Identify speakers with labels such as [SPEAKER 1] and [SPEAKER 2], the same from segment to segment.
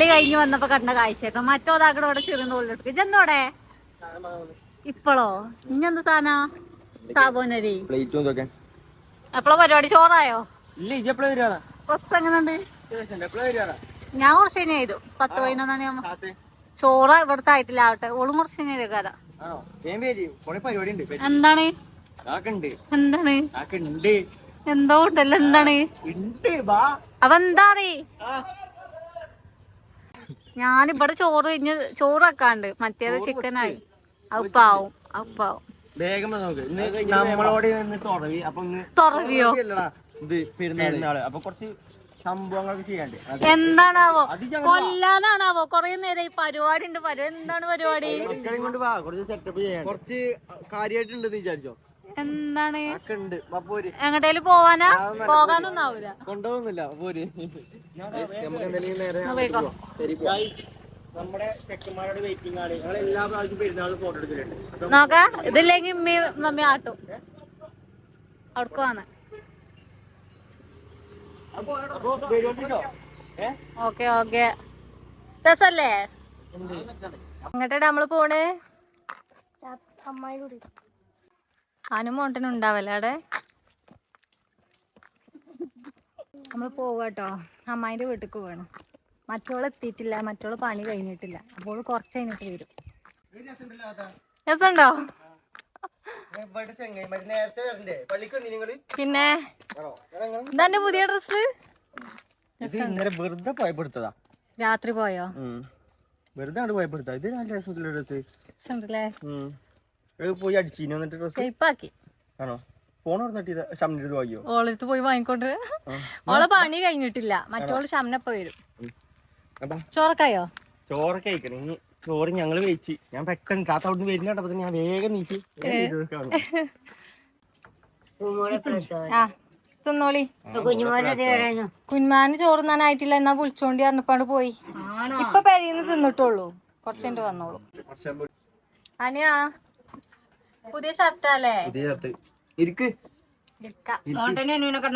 [SPEAKER 1] കളി കഴിഞ്ഞ് വന്നപ്പോ കണ്ട കാഴ്ചയൊക്കെ. മറ്റോതാക്കടെ അവിടെ ചെറിയ തോളിലെടുക്കും ഇജെന്നോടെ ഇപ്പളോ? ഇഞ്ഞെന്ത് സാധനം? സാബോനരി. എപ്പോഴാ പരിപാടി? ചോറായോ? ഡ്രസ് എങ്ങനെയുണ്ട്? ഞാൻ കുറച്ച് തന്നെ ചെയ്തു പത്ത് പതിനൊന്നാണ് ചോറ് ഇവിടുത്തെ ആയിട്ടില്ല. ആവട്ടെ. ഓളും കുറച്ച് കഥ
[SPEAKER 2] ഉണ്ട്.
[SPEAKER 1] എന്താണ്? എന്താണ്? എന്തോ ഉണ്ടല്ലോ. എന്താണ്? അപ്പൊ എന്താ
[SPEAKER 2] ആ.
[SPEAKER 1] ഞാനിവിടെ ചോറ് കഴിഞ്ഞ് ചോറ് വെക്കാണ്ട് മറ്റേത് ചിക്കനായി അപ്പാവും അപ്പാവും തുറവിയോ? എന്താണാവോ? കൊല്ലാനാണാവോ? കൊറേ നേരം ഈ പരിപാടി ഉണ്ട്. പരിപാടി എന്താണ് പരിപാടി?
[SPEAKER 2] കുറച്ച് സെറ്റപ്പ് കാര്യമായിട്ടുണ്ടെന്ന് വിചാരിച്ചോ?
[SPEAKER 1] എന്താണ്? എങ്ങോട്ടേലും പോവാനാ? പോകാനൊന്നും ആവൂല
[SPEAKER 2] കൊണ്ടുപോകുന്നില്ല പോര്.
[SPEAKER 1] നോക്ക ഇതില്ലെങ്കിൽ ഉമ്മി മമ്മി ആട്ടും. അവിടക്ക് വന്ന്. Okay okay. രസല്ലേ? എങ്ങട്ടാ നമ്മൾ പോണ്? അനുമോട്ടനും ഉണ്ടാവല്ലേ അവിടെ? നമ്മൾ പോവാട്ടോ അമ്മായിന്റെ വീട്ടിൽ പോവാണ്. മറ്റോൾ എത്തിയിട്ടില്ല മറ്റോൾ പണി കഴിഞ്ഞിട്ടില്ല. അപ്പോൾ കുറച്ച് കഴിഞ്ഞിട്ട് വരും. രസമുണ്ടോ? പിന്നെ?
[SPEAKER 2] ആണോ?
[SPEAKER 1] പുതിയ
[SPEAKER 2] ഡ്രസ് വെറുതെ
[SPEAKER 1] രാത്രി പോയോ?
[SPEAKER 2] വെറുതെ പോയപ്പെടുത്താ ഇത് നല്ല ഡ്രസ്
[SPEAKER 1] രസമുണ്ടല്ലേ?
[SPEAKER 2] പോയി അടിച്ചീനു എന്നിട്ട് ഡ്രസ്
[SPEAKER 1] ഷേപ്പാക്കി
[SPEAKER 2] ആണോ? ഫോൺ പറഞ്ഞിട്ട് ഷംനിട്ട് വാങ്ങിയോ?
[SPEAKER 1] ഓളടുത്ത് പോയി വാങ്ങിക്കൊണ്ട് ഓളെ പണി കഴിഞ്ഞിട്ടില്ല. മറ്റോൾ ശമനപ്പ വരും. ചോറക്കായോ
[SPEAKER 2] ചോറൊക്കെ കഴിക്കണം. ഇനി ചോറ് ഞങ്ങൾ വെയിച്ച് ഞാൻ പെട്ടെന്ന് കാത്ത അവിടെ നിന്ന് വരുന്ന കണ്ടപ്പോ ഞാൻ വേഗം നീച്ച്
[SPEAKER 1] ആ തിന്നോളി. കുഞ്ഞുമാന് ചോറുന്നാനായിട്ടില്ല എന്നാ വിളിച്ചോണ്ടി അറിഞ്ഞപ്പാണ് പോയി. ഇപ്പൊ പെരീന്ന് തിന്നിട്ടുള്ളൂ കൊറച്ചു വന്നോളൂ. അനിയാ. പുതിയ ഷർട്ടല്ലേ
[SPEAKER 2] പുതിയ ഷർട്ട് ഇരിക്ക്.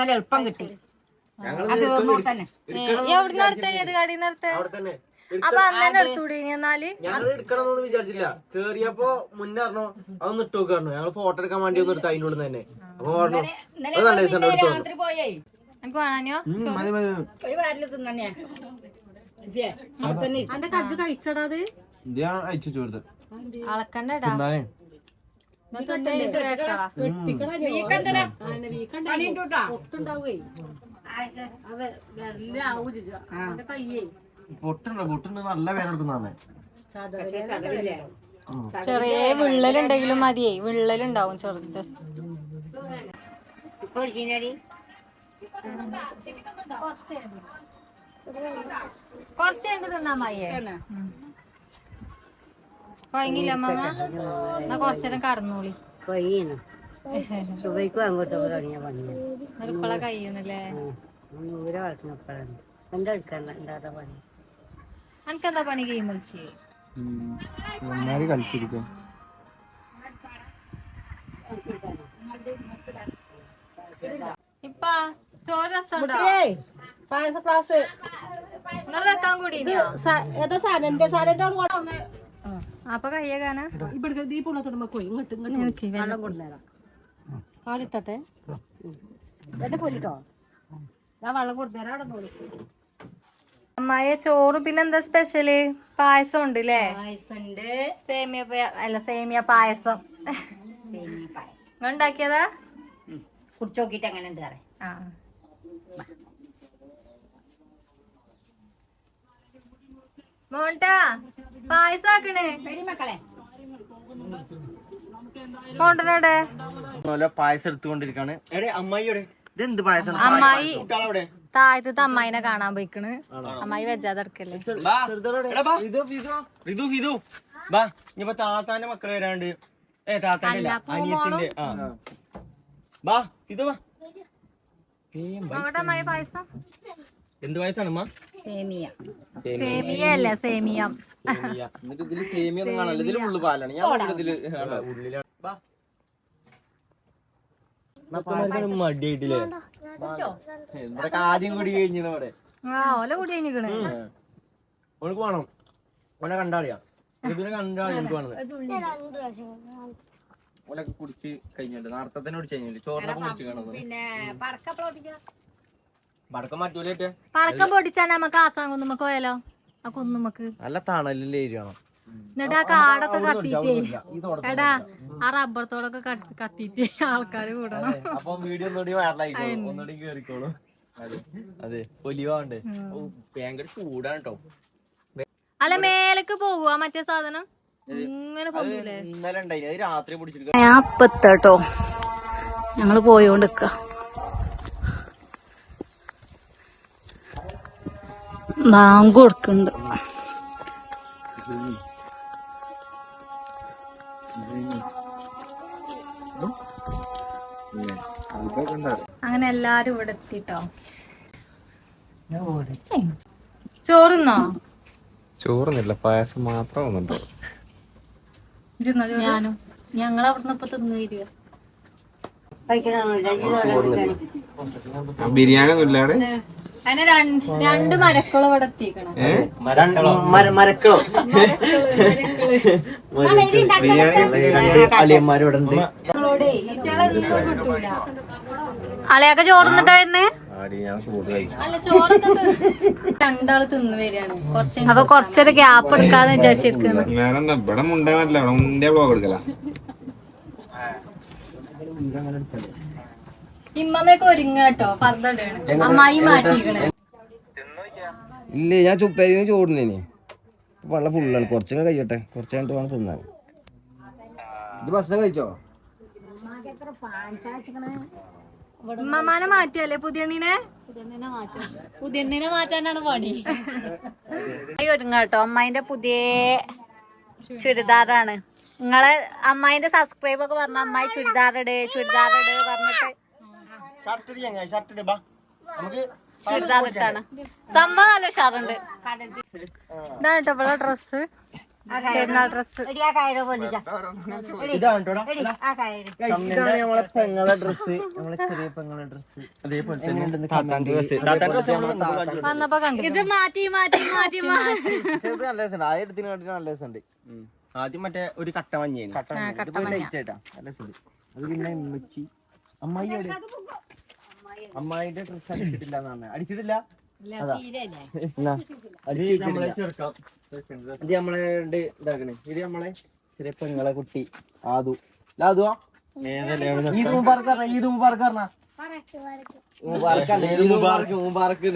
[SPEAKER 1] നല്ല
[SPEAKER 3] എളുപ്പം കിട്ടി.
[SPEAKER 1] എവിടെ നടത്ത? ഏത് കടയിൽ നടത്ത?
[SPEAKER 2] അവിടെ തന്നെ.
[SPEAKER 1] അപ്പൊ അന്നെ എടുത്തൂടി ഇനി എന്നാൽ?
[SPEAKER 2] ഞങ്ങൾ എടുക്കണമെന്നൊന്നും വിചാരിച്ചില്ല കേറിയപ്പോ മുന്നേ പറഞ്ഞു അത് ഇട്ട് നോക്കായിരുന്നു ഞങ്ങൾ ഫോട്ടോ എടുക്കാൻ വേണ്ടി ഒന്ന് എടുത്ത് അതിന്റെ ഉള്ളിൽ തന്നെ. അപ്പൊ പറഞ്ഞു അത് നല്ല ദിവസം എടുത്തു
[SPEAKER 1] എനിക്ക് വേണോ
[SPEAKER 3] ഒരു തിന്നെ
[SPEAKER 1] അന്റെ കജ്ജ് കഴിച്ചടാ അത്?
[SPEAKER 2] ഇത് ഞാൻ അയച്ചു ചോർത്ത്
[SPEAKER 1] അളക്കണ്ടടാ.
[SPEAKER 2] പൊട്ടുണ്ടോ പൊട്ടുണ്ട്. നല്ല വേദന
[SPEAKER 1] ചെറിയ വിള്ളലുണ്ടെങ്കിലും മതിയേ. വിള്ളലുണ്ടാവും ചെറുത്. കുറച്ചുണ്ട് തിന്നാ മതിയേ. കൊയങ്ങില്ല അമ്മ. എന്നാ കുറച്ചേരം കടന്നോളി.
[SPEAKER 3] കൊയ്യണം. സുബൈക്കും അങ്ങോട്ടും തുടങ്ങിയ പണിയാണ്.
[SPEAKER 1] ഇപ്പളാ കഴിയണല്ലേ
[SPEAKER 3] എന്താ എടുക്കാൻ എന്താ പണി?
[SPEAKER 1] അനക്കെന്താ പണി ഗെയിം കളിച്ച്?
[SPEAKER 2] കളിച്ചിരിക്കും
[SPEAKER 1] ഇപ്പ ചോറ് രസമുണ്ടോ?
[SPEAKER 3] പായസ ക്ലാസ്
[SPEAKER 1] നിങ്ങൾ വെക്കാൻ കൂടി
[SPEAKER 3] ഏതാ സാധനം സാധനം
[SPEAKER 1] അപ്പൊ കയ്യേക്കാനാ
[SPEAKER 3] ഇവിടെ ഇങ്ങോട്ട് ഇങ്ങോട്ട് വെള്ളം ഞാൻ വെള്ളം അവിടെ പോയി.
[SPEAKER 1] അമ്മായ ചോറ് പിന്നെന്താ സ്പെഷ്യൽ പായസം ഉണ്ട് ല്ലേ
[SPEAKER 3] പായസണ്ട്
[SPEAKER 1] സേമിയ അല്ല സേമിയ പായസം.
[SPEAKER 3] സേമിയ പായസം.
[SPEAKER 1] നിങ്ങൾ ഉണ്ടാക്കിയതാ?
[SPEAKER 3] കുടിച്ചോക്കിട്ട് അങ്ങനെ ഉണ്ട് പറയാം.
[SPEAKER 1] മോണ്ടാ പായസം ആക്കണേ
[SPEAKER 2] നല്ല പായസം എടുത്തുകൊണ്ടിരിക്കാണ്. എടേ അമ്മായിയുടെ ഇതെന്ത് പായസം?
[SPEAKER 1] അമ്മായി. താഴത്തെ അമ്മായിനെ കാണാൻ പോയിക്കണ്. അമ്മായി വെജാതെ
[SPEAKER 2] ബാ ഇനിയിപ്പോ താത്താന്റെ മക്കൾ വരാണ്ട്. ഏ താത്താന്റെ അല്ല അനിയത്തിന്റെ. ആ. ബാ ഫിദു ബാ.
[SPEAKER 1] പായസം?
[SPEAKER 2] എന്ത് പായസാണ് അമ്മ
[SPEAKER 3] സേമിയ.
[SPEAKER 1] സേമിയ. അല്ല സേമിയം.
[SPEAKER 2] സേമിയ. എന്നിട്ട് ഇതിൽ സേമിയ ഒന്നും ഇതിൽ ഉള്ളു പാലാണ്. ഞാൻ ഇതിൽ? ഉള്ളിലാണ് മടിയായിട്ടില്ലേ? ഇവിടെ ആദ്യം കൂടി കഴിഞ്ഞു ഇവിടെ.
[SPEAKER 1] ആ ഓല കൂടി കഴിഞ്ഞിക്കണ്.
[SPEAKER 4] ഓനക്ക് വേണം. ഓനെ കണ്ടറിയാം ഇതിനെ ഓനൊക്കെ കുടിച്ച് കഴിഞ്ഞിട്ട് നേരത്തെ തന്നെ കുടിച്ച് കഴിഞ്ഞില്ല? ചോറിനൊക്കെ കുടിച്ച് കാണുന്നത്
[SPEAKER 3] പിന്നെ പടക്ക
[SPEAKER 5] പൊടിച്ചാൽ നമുക്ക് ആസാം കുന്നുമ്മക്ക് പോയാലോ? ആ കുന്നുമ്മക്ക്
[SPEAKER 4] നല്ല ഏരിയ ആണ്
[SPEAKER 5] എന്നിട്ട് ആ കാടൊക്കെ കത്തിട്ടേ എടാ ആ റബ്ബർ തോടൊക്കെ ആൾക്കാര് കൂടണം.
[SPEAKER 4] അപ്പൊ വീഡിയോ ഒന്നുകൂടി വൈറലായിക്കോളും. ഒന്നുകൂടി കേറിക്കോളും. അതെ. അതെ ഒലിവാണ്ട് ഭയങ്കര ചൂടാണ് കേട്ടോ
[SPEAKER 5] അല്ല മേലേക്ക് പോകുക മറ്റേ സാധനം?
[SPEAKER 4] ഇന്നലെ രാത്രി പിടിച്ചിട്ട്
[SPEAKER 5] ഞാൻ അപ്പത്തട്ടോ ഞങ്ങൾ പോയോണ്ടിക്ക ബാങ്ക് കൊടുക്കുന്നുണ്ട്. അങ്ങനെ എല്ലാരും ഇവിടെ എത്തിട്ടോ? ചോറുന്നോ?
[SPEAKER 6] ചോറുന്നില്ല പായസം മാത്രം വന്നിട്ടോ
[SPEAKER 5] ഞാനും ഞങ്ങൾ അവിടുന്ന് ഇപ്പൊ തിന്നു വരിക.
[SPEAKER 6] ബിരിയാണി ഒന്നും ഇല്ലാടെ
[SPEAKER 5] അതിന് രണ്ട് മരക്കളും ഇവിടെ എത്തിക്കണം അളയൊക്കെ അപ്പൊ കൊറച്ചൊരു ഗ്യാപ്പ് എടുക്കാന്ന് വിചാരിച്ചിരിക്കുന്നു
[SPEAKER 6] വേറെന്താ? ഇവിടെ പറ്റില്ല ഇവിടെ മുണ്ടേ ബ്ലോഗ് എടുക്കല.
[SPEAKER 5] ഇമ്മമ്മയൊക്കെ ഒരുങ്ങാട്ടോ. പർദ്ദയാണ് അമ്മായി മാറ്റിക്കണേ
[SPEAKER 4] ഇല്ലേ ഞാൻ ചുപ്പേരിന്ന് ചോടുന്നേനി. വെള്ളം ഫുള്ളാണ്. കുറച്ചൊക്കെ കഴിയട്ടെ. കുറച്ച് കഴിഞ്ഞിട്ട് വേണം തിന്നാൻ. ഇത് ഭക്ഷണം കഴിച്ചോ?
[SPEAKER 5] ഉമ്മമാനെ മാറ്റിയല്ലേ പുതിയണ്ണിനെ? പുതിയണ്ണിനെ മാറ്റാനാണ് പണി ഒരുങ്ങാട്ടോ. അമ്മായിന്റെ പുതിയ ചുരിദാറാണ്. നിങ്ങളെ അമ്മായിന്റെ സബ്സ്ക്രൈബ് ഒക്കെ പറഞ്ഞ അമ്മായി ചുരിദാറിടേ ചുരിദാറിടേ പറഞ്ഞിട്ട്
[SPEAKER 4] ഷർട്ട് ഇട് ചങ്ങായി ഷർട്ട് ഇട് ബാ. നമുക്ക്
[SPEAKER 5] ചുരിദാർ ഇട്ടാണ്. സംഭവം നല്ല ഉഷാറുണ്ട്. ഇതാണ് കേട്ടോ ഇവിടെ ഡ്രസ് പെരുന്നാൾ ഡ്രസ്
[SPEAKER 4] ഇതാണ് നമ്മളെ പെങ്ങളെ ഡ്രസ് നമ്മളെ ചെറിയ പെങ്ങളെ ഡ്രസ് അതേപോലെ തന്നെ
[SPEAKER 5] വന്നപ്പോ കണ്ടു ഇത് മാറ്റി മാറ്റി മാറ്റി
[SPEAKER 4] നല്ല രസമുണ്ട്. ആ എടുത്തിന് കണ്ടിട്ട് നല്ല രസമുണ്ട്. ആദ്യം മറ്റേ ഒരു കട്ട മഞ്ഞേന് കട്ട ലൈറ്റ് ആയിട്ടാ. നല്ല രസമുണ്ട്. അത് പിന്നെ ഉമ്മച്ചി അമ്മായി അമ്മായിന്റെ ഡ്രസ് അടിച്ചിട്ടില്ല? എന്നാണ് അടിച്ചിട്ടില്ല. ഇത് നമ്മളെ ഉണ്ട് ഇതാക്കണേ. ഇത് നമ്മളെ ചെറിയ പെങ്ങളെ കുട്ടി ആദു ഈദ് പറഞ്ഞ ഈദ് പറഞ്ഞ?
[SPEAKER 5] പടക്കം?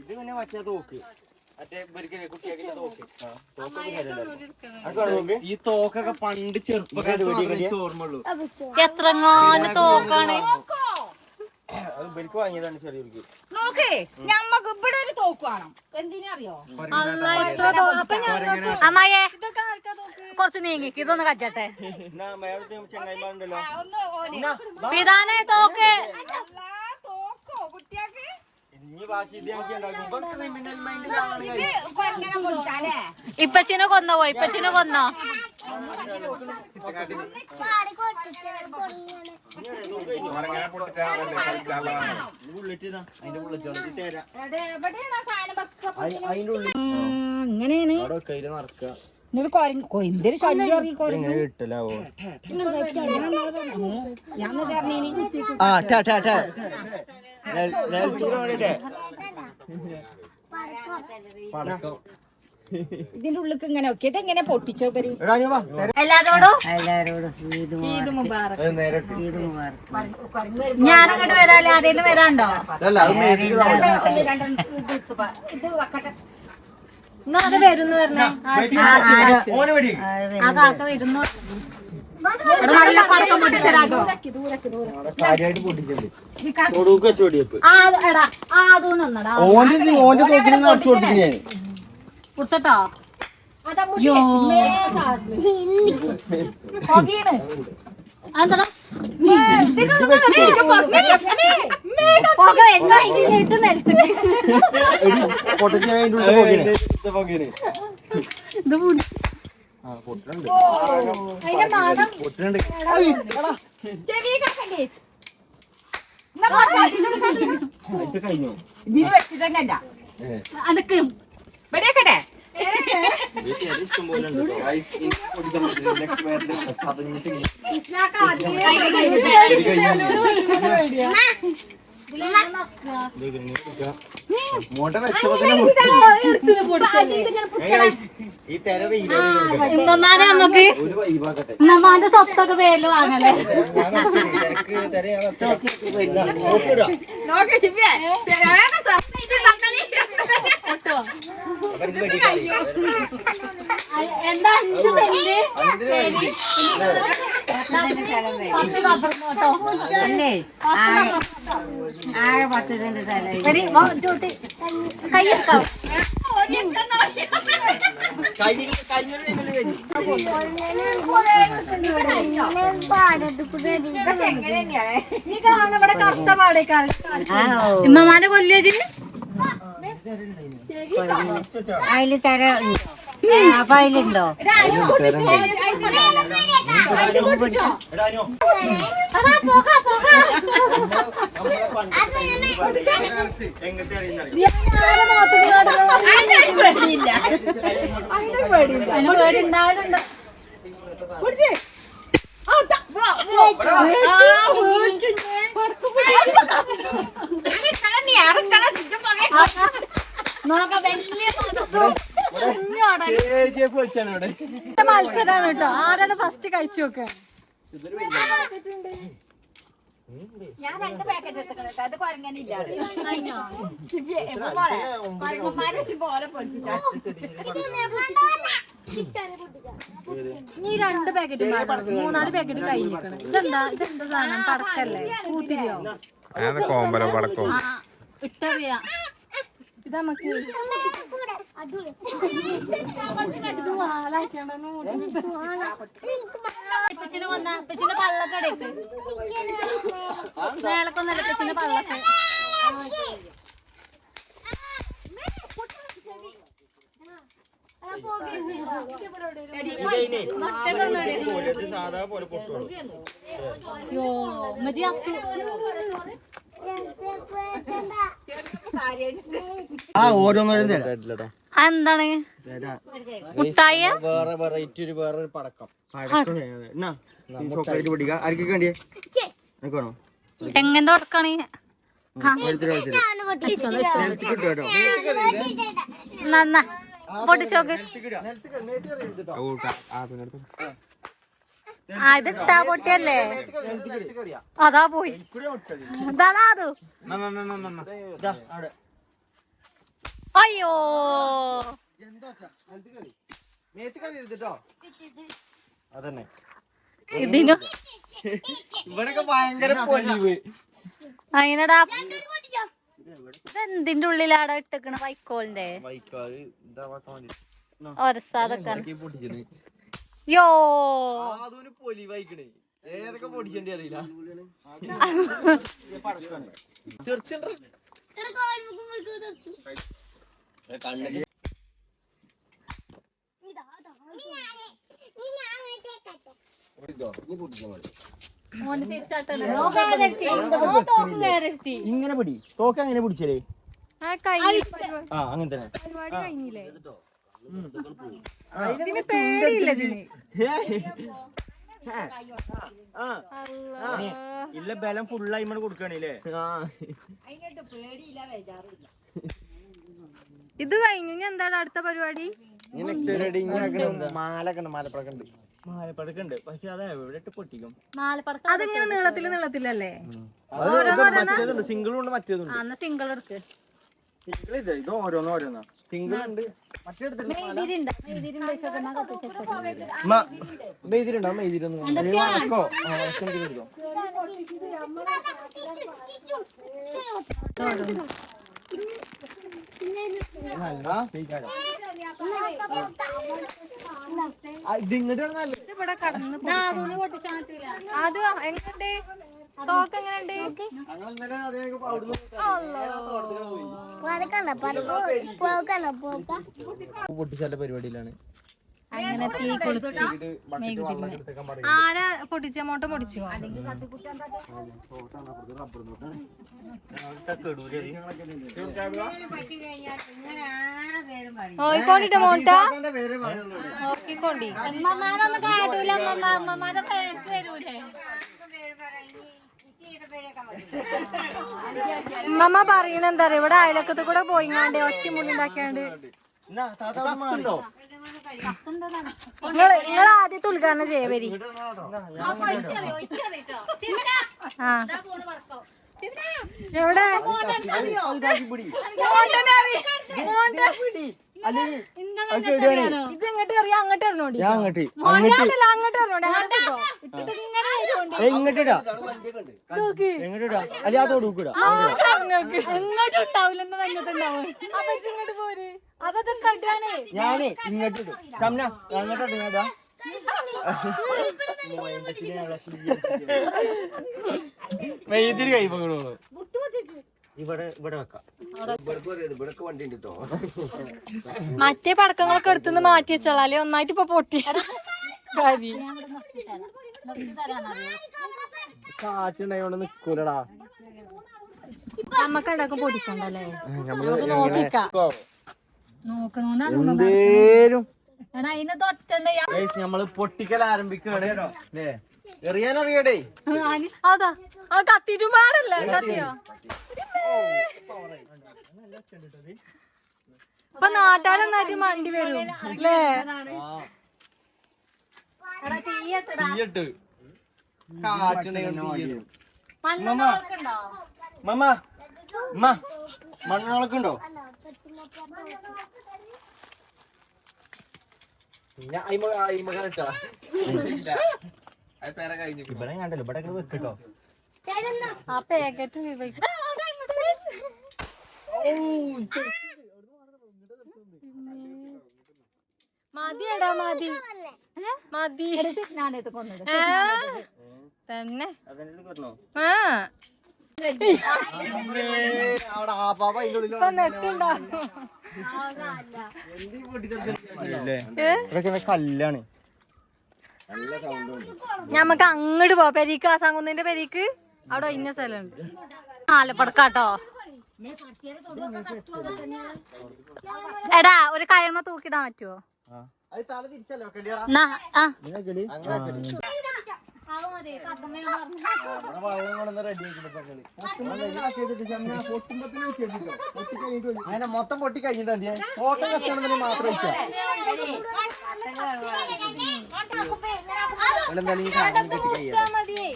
[SPEAKER 4] ഇത് പിന്നെ മറ്റേ തോക്ക്. ഈ തോക്കൊക്കെ പണ്ട് ചെറുപ്പക്കാർ ഓർമ്മയുള്ളൂ.
[SPEAKER 5] എത്രങ്ങാന് തോക്കാണ്.
[SPEAKER 4] വാങ്ങിയതാണ്
[SPEAKER 3] നോക്കേ ഞമ്മക്ക് ഇവിടെ ഒരു തോക്ക് വേണം എന്തിനറിയോ
[SPEAKER 5] അമ്മായെ കുറച്ച് നീങ്ങിക്ക് ഇതൊന്ന് കച്ചട്ടെ പിതാനെ തോക്കോ. ഇപ്പച്ചിനെ കൊന്നോ പോയി ഇപ്പച്ചിനെ കൊന്നോ.
[SPEAKER 3] അങ്ങനെയാണ്. എന്തൊരു ശല്യം
[SPEAKER 4] എങ്ങനെ
[SPEAKER 3] ഇതിന്റെ ഉള്ളിക്ക് ഇങ്ങനെ ഒക്കെ. ഇതെങ്ങനെ പൊട്ടിച്ചോ പരി
[SPEAKER 4] എടാ നീ വാ.
[SPEAKER 5] എല്ലാരോടും? ഞാനങ്ങോട്ട് വരാല്ലേ ആരെങ്കിലും വരാണ്ടോ.
[SPEAKER 3] ഇത്
[SPEAKER 5] എന്നാ അത് വരുന്നു പറഞ്ഞേ. ആ കാക്ക വരുന്നു. ആ എടാ ആ അതൊന്നടാ
[SPEAKER 4] ഓന്റെ ഇത് ഇത് കഴിഞ്ഞു?
[SPEAKER 3] ഇതിന് വെച്ചിട്ടല്ല അനക്ക് വെടിയാക്കട്ടെ
[SPEAKER 4] ഇഷ്ടം പോലെ ഉണ്ട് കേട്ടോ. Guys, എനിക്ക് പൊടിക്കാൻ പറ്റില്ല. Next പേരിൽ ചതഞ്ഞിട്ട്
[SPEAKER 5] ഉമ്മമാനെ നമുക്ക് ഉമ്മമാന്റെ സ്വത്തൊക്കെ
[SPEAKER 4] വെച്ചേനെ. നോക്കിയിടുക.
[SPEAKER 3] നോക്ക്.
[SPEAKER 5] എന്താ അഞ്ച് സെന്റ്
[SPEAKER 4] കഴിഞ്ഞൊരു
[SPEAKER 3] അതിൽ തര അപ്പൊ അതിലുണ്ടോ
[SPEAKER 4] എടാ, അനു. നമ്മളെ പണ്ട്
[SPEAKER 5] മത്സരാണ് കേട്ടോ. ആരാണ് ഫസ്റ്റ് കഴിച്ചു നോക്കുക
[SPEAKER 3] ഞാൻ രണ്ട് പാക്കറ്റ് എടുത്തിട്ടുണ്ട് അത് കുരങ്ങനില്ല.
[SPEAKER 5] ഈ രണ്ട് പാക്കറ്റ് മൂന്നാൽ പാക്കറ്റ് കഴിഞ്ഞിരിക്കണം. ഇതെന്താ? ഇതെന്താ സാധനം? പടക്കല്ലേ?
[SPEAKER 6] കൂത്തിരിയോ കോമ്പല പടക്കോ
[SPEAKER 5] ആ. ഇട്ടറിയാ. ഇത് നമുക്ക് ഇപ്പച്ചിന് വന്ന ഇപ്പച്ചിന്റെ പള്ളൊക്കെ എടുക്ക് മേലക്കൊന്നല്ല ഇപ്പച്ചിന്റെ പള്ളൊക്കെ.
[SPEAKER 4] സാധാ പോലെ പൊട്ടുള്ളൂ. ആ ഓരോന്നോരും തരാം.
[SPEAKER 5] എന്താണ് മുട്ടായ?
[SPEAKER 4] വേറെ വെറൈറ്റി ഒരു വേറെ ഒരു പടക്കം. പടക്കം എന്നാ ചോക്ലേറ്റ് ആർക്കൊക്കെ വേണ്ടിയേ? വേണോ?
[SPEAKER 5] എങ്ങനെ തുടക്കാണ് നന്നാ പൊട്ടിച്ചോക്ക്. ആ. ഇത് ഇട്ടാ പൊട്ടിയല്ലേ? അതാ പോയി. അത്. അയ്യോ.
[SPEAKER 4] അതന്നെ.
[SPEAKER 5] ഇതിനു?
[SPEAKER 4] ഇവിടൊക്കെ ഭയങ്കര
[SPEAKER 5] അതിനടാ ഇതെന്തിന്റെ ഉള്ളിലാടാ ഇട്ടേക്കണ വൈക്കോളിന്റെ ഒരസാതൊക്കെ യോ.
[SPEAKER 4] ഏതൊക്കെ പൊടിച്ചേണ്ടി അറിയില്ല. ഇങ്ങനെ പിടി. തോക്ക് അങ്ങനെ പിടിച്ചല്ലേ
[SPEAKER 5] ആ
[SPEAKER 4] അങ്ങനെ തന്നെ.
[SPEAKER 5] കഴിഞ്ഞില്ലേ?
[SPEAKER 4] ഇല്ല ബലം ഫുള്ളായി നമ്മൾ കൊടുക്കണല്ലേ
[SPEAKER 5] ഇത് കഴിഞ്ഞു. ഇനി എന്താണ് അടുത്ത പരിപാടി?
[SPEAKER 4] മാലപ്പടക്കുണ്ട് പക്ഷെ അത് എവിടെ പൊട്ടിക്കും?
[SPEAKER 5] മാലപ്പടക്കം അതിങ്ങനെ നീളത്തിൽ നീളത്തിലല്ലേ?
[SPEAKER 4] സിംഗിളും ഉണ്ട് മറ്റേതുണ്ട്
[SPEAKER 5] സിംഗിൾ എടുക്ക്.
[SPEAKER 4] സിംഗിൾ ഇത് ഇത് ഓരോന്ന് ഓരോന്നാ ഉണ്ട്
[SPEAKER 5] മെയ്തിരിണ്ട
[SPEAKER 4] മെയ്തിരൊന്നും
[SPEAKER 5] അത് എങ്ങനെയുണ്ട്? തോക്ക് എങ്ങനെയുണ്ട്?
[SPEAKER 4] പൊട്ടിച്ചാല പരിപാടിയിലാണ്.
[SPEAKER 5] അങ്ങനെ തീ കൊളുത്തി ആരാ പൊട്ടിച്ച? മോട്ടം? പൊടിച്ചോ നോയിക്കോണ്ടിട്ട് മോട്ട നോക്കിക്കോണ്ടി. അമ്മമാരൊന്നും കാട്ടൂല അമ്മമ്മ അമ്മമാരെ ഫാൻസ് വരൂലേ? അമ്മമ്മ പറയണ എന്താ പറയാ ഇവിടെ അയലക്കത്ത് കൂടെ പോയിങ്ങാണ്ട് ഒച്ച മുള്ളി ഉണ്ടാക്കിയാണ്ട്
[SPEAKER 4] എന്നാ താത്ത അവിടെ മാറിയോ
[SPEAKER 5] നിങ്ങൾ നിങ്ങൾ ആദ്യത്തെ ഉദ്ഘാടനം ചെയ്യ വരി. ആ എവിടെ? ഇങ്ങോട്ട് അങ്ങോട്ട്
[SPEAKER 4] അങ്ങോട്ട് അങ്ങോട്ട്
[SPEAKER 5] അങ്ങോട്ട് അങ്ങോട്ട് അങ്ങോട്ട് ഇങ്ങോട്ട്
[SPEAKER 4] ഞാനേ ഇങ്ങോട്ടിടും ഷംന അങ്ങോട്ടിടും ഞാതാ മെയ്തിരി കൈ പകടോ ഇവിടെ ഇവിടെ വെക്കാം.
[SPEAKER 5] മറ്റേ പടക്കങ്ങളൊക്കെ എടുത്തുനിന്ന് മാറ്റി വെച്ചാലേ ഒന്നായിട്ട് ഇപ്പൊ പൊട്ടി. കരി
[SPEAKER 4] കാറ്റുണ്ടായോണ്ട് നിക്കൂലടാ.
[SPEAKER 5] നമ്മക്ക് ഉണ്ടാക്കും പൊട്ടിച്ചണ്ടല്ലേ? നമുക്ക് നോക്കിക്കാം.
[SPEAKER 4] ഗൈസ് നമ്മൾ പൊട്ടിക്കൽ ആരംഭിക്കുകയാണ് അല്ലേ എറിയാൻ അറിയടേ
[SPEAKER 5] അതാ. അത് കത്തിയിട്ടും പാടല്ലേ? കത്തിയോ? ഇപ്പൊ നാട്ടാലൊന്നായിട്ട് മണ്ടി വരും? അല്ലേ?
[SPEAKER 4] തീയിട്ട് ഇവിടെ കണ്ടല്ലോ ഇവിടെ വെക്കട്ടോ
[SPEAKER 5] ആ പാക്കറ്റ് മതിയടാ മതി. മതി. ഏ? തന്നെ. ആ.
[SPEAKER 4] കല്ലാണ്.
[SPEAKER 5] ഞമ്മക്ക് അങ്ങോട്ട് പോവാ. പെരീക്ക് ആ സംകുന്നിന്റെ പെരീക്ക്. അവിടെ ഇന്ന സ്ഥലമുണ്ട്. ആലപ്പടക്കാട്ടോ എടാ ഒരു കയർമ തൂക്കിടാൻ പറ്റുമോ
[SPEAKER 4] അങ്ങനെ മൊത്തം പൊട്ടി കഴിഞ്ഞിട്ടുണ്ട്. കത്തണമെന്ന് മാത്രം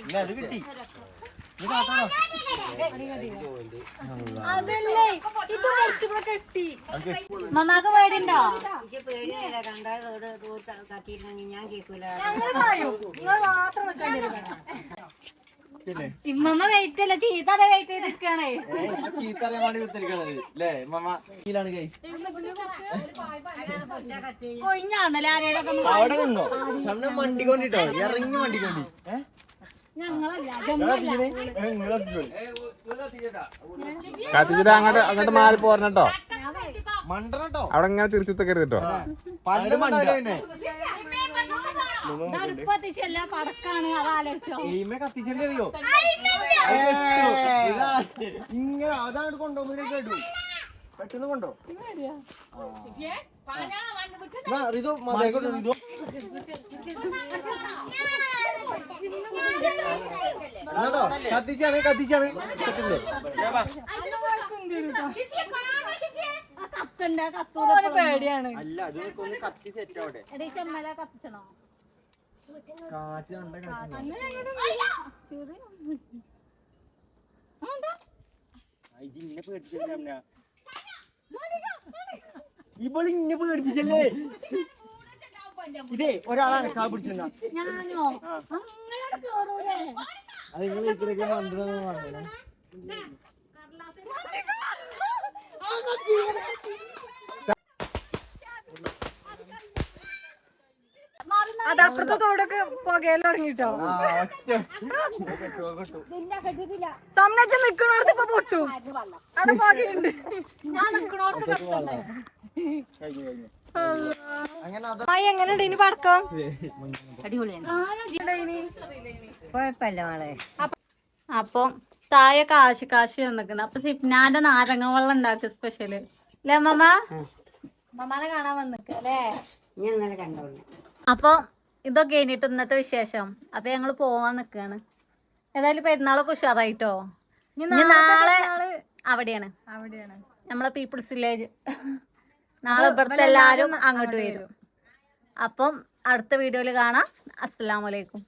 [SPEAKER 4] എന്തായാലും അത് കിട്ടി?
[SPEAKER 5] അതല്ലേ? ഇത് കുറച്ചുകൂടെ കെട്ടി. മമ്മാക്ക് പേടിണ്ടോ? ഇമ്മമ്മ വെയിറ്റ് അല്ല? ചീത്ത വെയിറ്റ് ചെയ്ത് നിൽക്കണേ
[SPEAKER 4] ചീത്ത അറിയാൻ വേണ്ടി കുത്തിരിക്കണത് ഗൈസ്
[SPEAKER 5] ആരേടൊക്കെ
[SPEAKER 4] അവിടെ നിന്നോ? ശമനം വണ്ടി കൊണ്ടിട്ടോ ഇറങ്ങി വണ്ടി കൊണ്ടി ഏഹ്
[SPEAKER 6] കത്തിച്ചിട്ട് അങ്ങോട്ട് അങ്ങോട്ട് മാറി പോരണട്ടോ
[SPEAKER 4] മണ്ടോ
[SPEAKER 6] അവിടെ ഇങ്ങനെ ചിരിച്ചിത്തക്കരുത് കേട്ടോ.
[SPEAKER 4] ഇങ്ങനെ അതാണ് കൊണ്ടോ പെട്ടെന്ന് കൊണ്ടോ? റിതു, റിതു. കത്തിച്ചാണ് കത്തിച്ചാണ്.
[SPEAKER 5] പേടിയാണ്.
[SPEAKER 4] അല്ല അത് ഒന്ന് കത്തി സെറ്റ് ആവട്ടെ.
[SPEAKER 5] എടീ ചെമ്മല കത്തിച്ചണോ?
[SPEAKER 4] കാശ് കണ്ട പേടിച്ചല്ലേ ഇവൾ ഇന്നെ പേടിപ്പിച്ചല്ലേ ഇതേ ഒരാളാണ് കാ പിടിച്ചെന്നാ. അത് നിങ്ങൾ ഇത്രയൊക്കെ മന്ത്രം പറഞ്ഞേ
[SPEAKER 5] അത് അപ്പുറത്തെ തോടൊക്കെ പുകയിൽ തുടങ്ങിട്ടോ സമനച്ച നിക്കണോടത്ത് ഇപ്പൊ പൊട്ടു. അവിടെ പുകയുണ്ട്. ഞാൻ നിക്കണോടത്ത് എങ്ങനെയുണ്ട്? ഇനി പടക്കം?
[SPEAKER 3] കുഴപ്പമില്ല മോളെ.
[SPEAKER 5] അപ്പൊ താഴെ കാശ് കാശ് വന്നിക്കണം അപ്പൊ സിപ്നാന്റെ നാരങ്ങ വെള്ളം ഉണ്ടാക്കുക സ്പെഷ്യൽ അല്ലേ മമ്മാനെ അമ്മമ്മനെ കാണാൻ
[SPEAKER 3] വന്നിക്കല്ലേ
[SPEAKER 5] അപ്പൊ ഇതൊക്കെ കഴിഞ്ഞിട്ട് ഇന്നത്തെ വിശേഷം. അപ്പൊ ഞങ്ങൾ പോവാൻ നിക്കാണ്. ഏതായാലും പെരുന്നാളൊക്കെ ഉഷാറായിട്ടോ? ഇനി നാളെ അവിടെയാണ്. അവിടെയാണ്. നമ്മളെ പീപ്പിൾസ് വില്ലേജ് നാളെ ഇവിടുത്തെ എല്ലാരും അങ്ങോട്ട് വരും. അപ്പം അടുത്ത വീഡിയോയിൽ കാണാം. അസ്സലാമലൈക്കും